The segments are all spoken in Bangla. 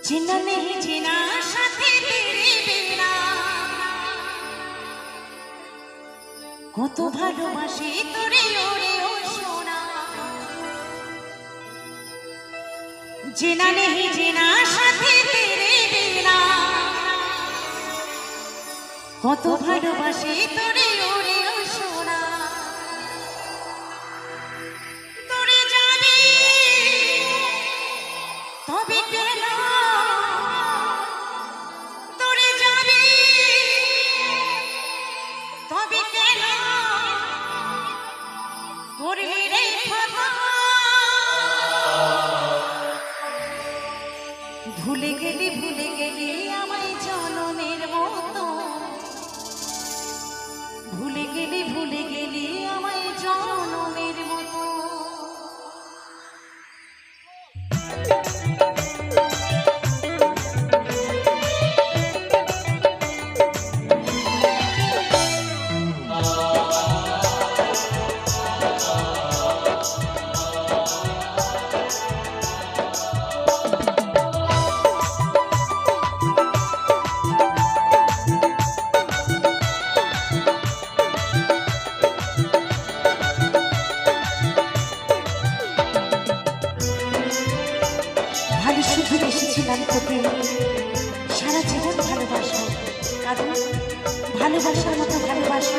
চেনা নেই চেনা সাথে বেনা কত ভালোবাসি তোরে ওরে ও সোনা। চেনা নেই চেনা সাথে বেনা কত ভালোবাসি তোরে ওরে ভুলে গেলি ভুলে গেলি আমায় জনমের মতো। ভালোবাসার মতো ভালোবাসে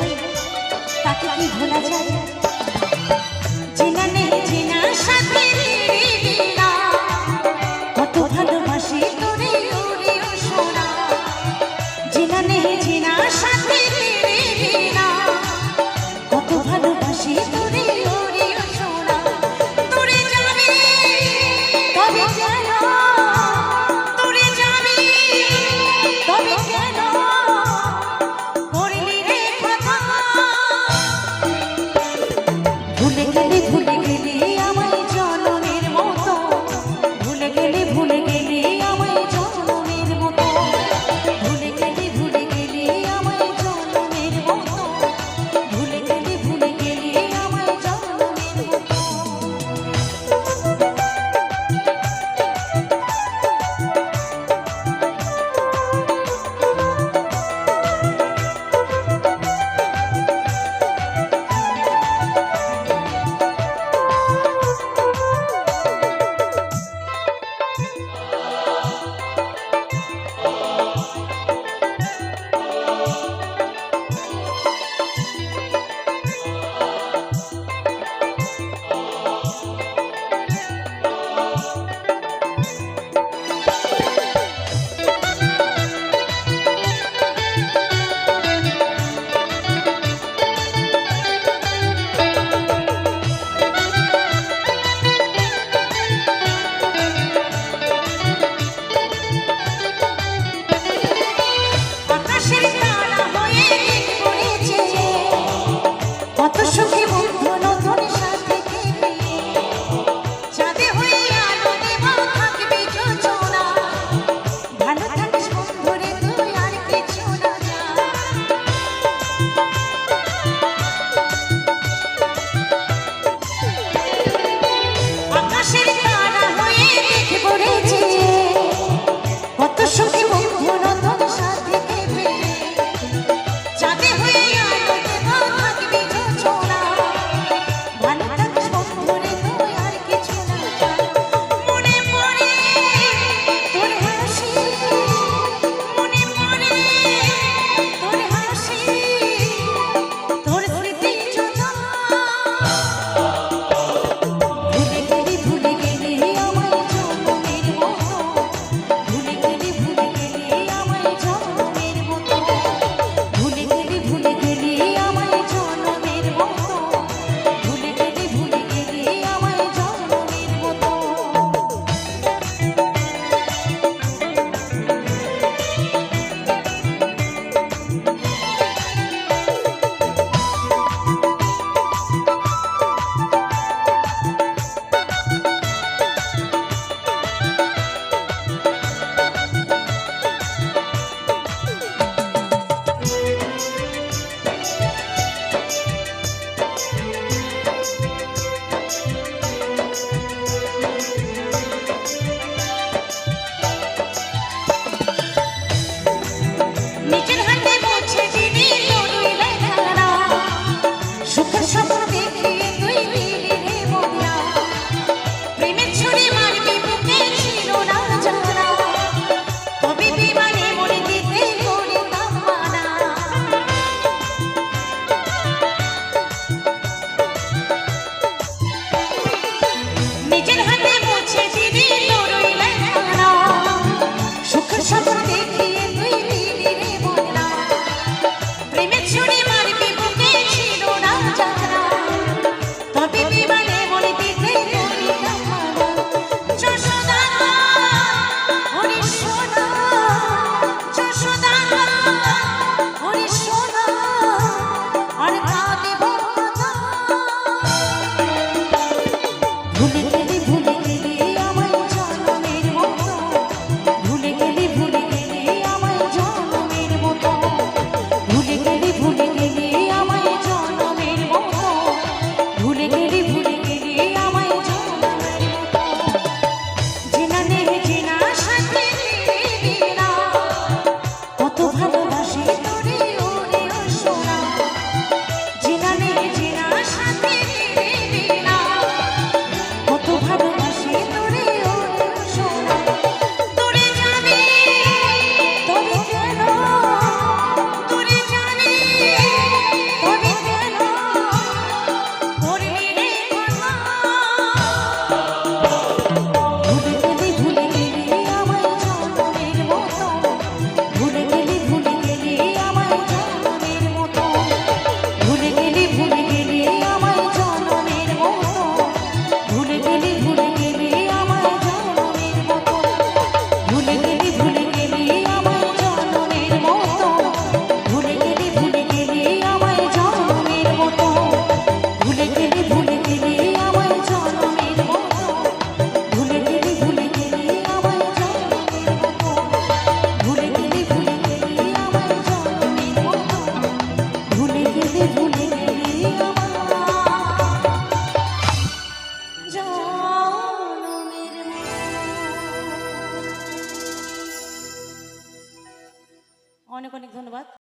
তাকে কি ভোলা যায়? নেই নেই কত ভালোবাসি তোরে